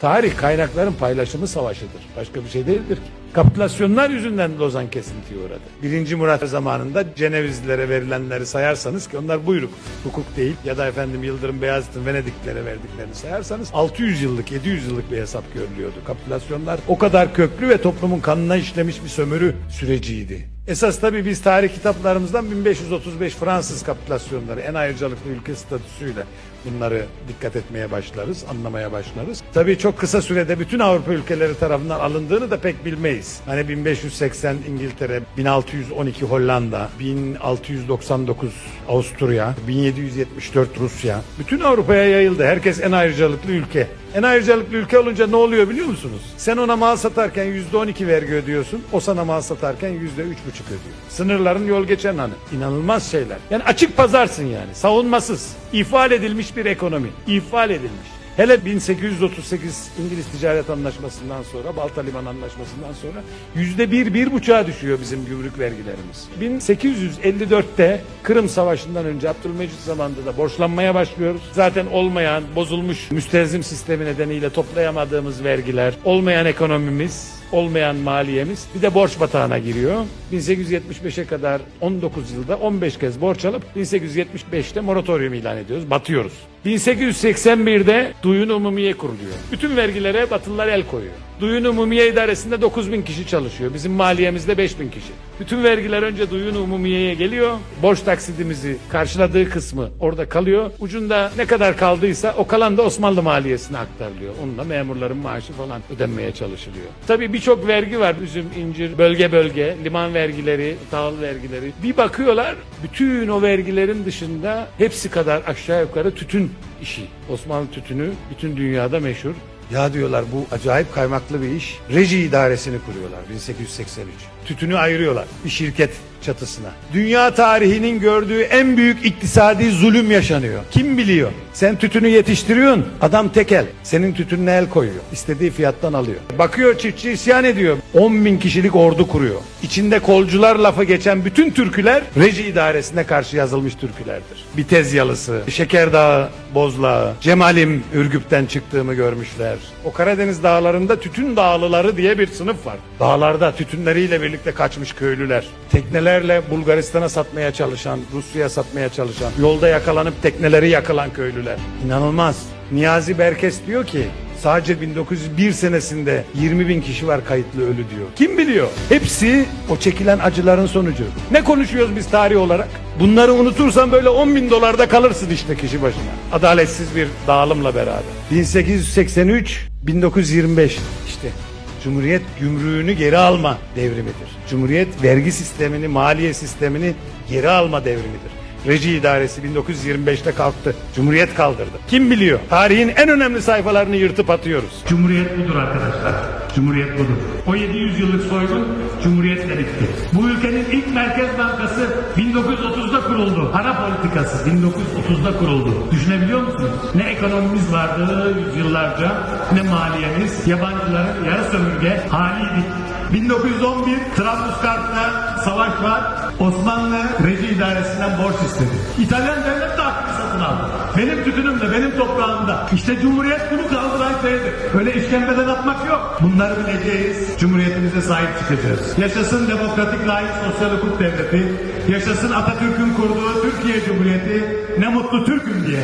Tarih kaynakların paylaşımı savaşıdır. Başka bir şey değildir ki. Kapitülasyonlar yüzünden Lozan kesintiye uğradı. Birinci Murat zamanında Cenevizlilere verilenleri sayarsanız ki onlar buyruk, hukuk değil ya da efendim Yıldırım Beyazıt'ın Venediklere verdiklerini sayarsanız 600 yıllık, 700 yıllık bir hesap görülüyordu. Kapitülasyonlar o kadar köklü ve toplumun kanına işlemiş bir sömürü süreciydi. Esas tabii biz tarih kitaplarımızdan 1535 Fransız kapitülasyonları en ayrıcalıklı ülke statüsüyle bunları dikkat etmeye başlarız, anlamaya başlarız. Tabii çok kısa sürede bütün Avrupa ülkeleri tarafından alındığını da pek bilmeyiz. Hani 1580 İngiltere, 1612 Hollanda, 1699 Avusturya, 1774 Rusya. Bütün Avrupa'ya yayıldı. Herkes en ayrıcalıklı ülke. En ayrıcalıklı ülke olunca ne oluyor biliyor musunuz? Sen ona mal satarken yüzde on iki vergi ödüyorsun. O sana mal satarken yüzde üç buçuk ödüyor. Sınırların yol geçen hani. İnanılmaz şeyler. Yani açık pazarsın yani. Savunmasız. İfade edilmiş bir ekonomi. İfade edilmiş. Hele 1838 İngiliz Ticaret Anlaşması'ndan sonra, Balta Liman Anlaşması'ndan sonra yüzde bir, bir buçuğa düşüyor bizim gümrük vergilerimiz. 1854'te Kırım Savaşı'ndan önce Abdülmecit zamanında da borçlanmaya başlıyoruz. Zaten olmayan, bozulmuş müstezim sistemi nedeniyle toplayamadığımız vergiler, olmayan ekonomimiz, olmayan maliyemiz bir de borç batağına giriyor. 1875'e kadar 19 yılda 15 kez borç alıp 1875'te moratorium ilan ediyoruz. Batıyoruz. 1881'de Duyun Umumiye kuruluyor. Bütün vergilere Batılılar el koyuyor. Duyun Umumiye idaresinde 9 bin kişi çalışıyor. Bizim maliyemizde 5 bin kişi. Bütün vergiler önce Duyun Umumiye'ye geliyor. Borç taksidimizi karşıladığı kısmı orada kalıyor. Ucunda ne kadar kaldıysa o kalan da Osmanlı maliyesine aktarılıyor. Onunla memurların maaşı falan ödenmeye çalışılıyor. Tabii birçok vergi var. Üzüm, incir, bölge bölge, liman vergileri, tahıl vergileri. Bir bakıyorlar bütün o vergilerin dışında hepsi kadar aşağı yukarı tütün işi. Osmanlı tütünü bütün dünyada meşhur. Ya diyorlar bu acayip kaymaklı bir iş. Reji idaresini kuruyorlar 1883. Tütünü ayırıyorlar bir şirket çatısına. Dünya tarihinin gördüğü en büyük iktisadi zulüm yaşanıyor. Kim biliyor? Sen tütünü yetiştiriyorsun. Adam tekel. Senin tütününe el koyuyor. İstediği fiyattan alıyor. Bakıyor çiftçi isyan ediyor. 10 bin kişilik ordu kuruyor. İçinde kolcular lafı geçen bütün türküler reji idaresine karşı yazılmış türkülerdir. Bitez yalısı, Şekerdağ, Bozlağı, Cemalim Ürgüp'ten çıktığımı görmüşler. O Karadeniz dağlarında tütün dağlıları diye bir sınıf var. Dağlarda tütünleriyle birlikte kaçmış köylüler. Teknelerle Bulgaristan'a satmaya çalışan, Rusya'ya satmaya çalışan, yolda yakalanıp tekneleri yakılan köylüler. İnanılmaz. Niyazi Berkes diyor ki Sadece 1901 senesinde 20 bin kişi var kayıtlı ölü diyor. Kim biliyor? Hepsi o çekilen acıların sonucu. Ne konuşuyoruz biz tarih olarak? Bunları unutursan böyle 10 bin dolarda kalırsın işte kişi başına. Adaletsiz bir dağılımla beraber. 1883, 1925 işte Cumhuriyet gümrüğünü geri alma devrimidir. Cumhuriyet vergi sistemini, maliye sistemini geri alma devrimidir. Reji idaresi 1925'te kalktı. Cumhuriyet kaldırdı. Kim biliyor? Tarihin en önemli sayfalarını yırtıp atıyoruz. Cumhuriyet budur arkadaşlar. Cumhuriyet budur. O 700 yıllık soygun Cumhuriyetle bitti. Bu ülkenin ilk Merkez Bankası 1930'da kuruldu. Para politikası 1930'da kuruldu. Düşünebiliyor musunuz? Ne ekonomimiz vardı yüzyıllarca ne maliyemiz. Yabancıların yarı sömürge haliydik. 1911 Trablusgarp'ta savaş var. Osmanlı İdaresi'nden borç istedi. İtalyan devlet de hakkını satın aldı. Benim tütünümde, benim toprağımda. İşte Cumhuriyet bunu kaldıran şeydir. Öyle işkembeden atmak yok. Bunları bileceğiz. Cumhuriyetimize sahip çıkacağız. Yaşasın demokratik layık sosyal hukuk devleti. Yaşasın Atatürk'ün kurduğu Türkiye Cumhuriyeti. Ne mutlu Türk'üm diye.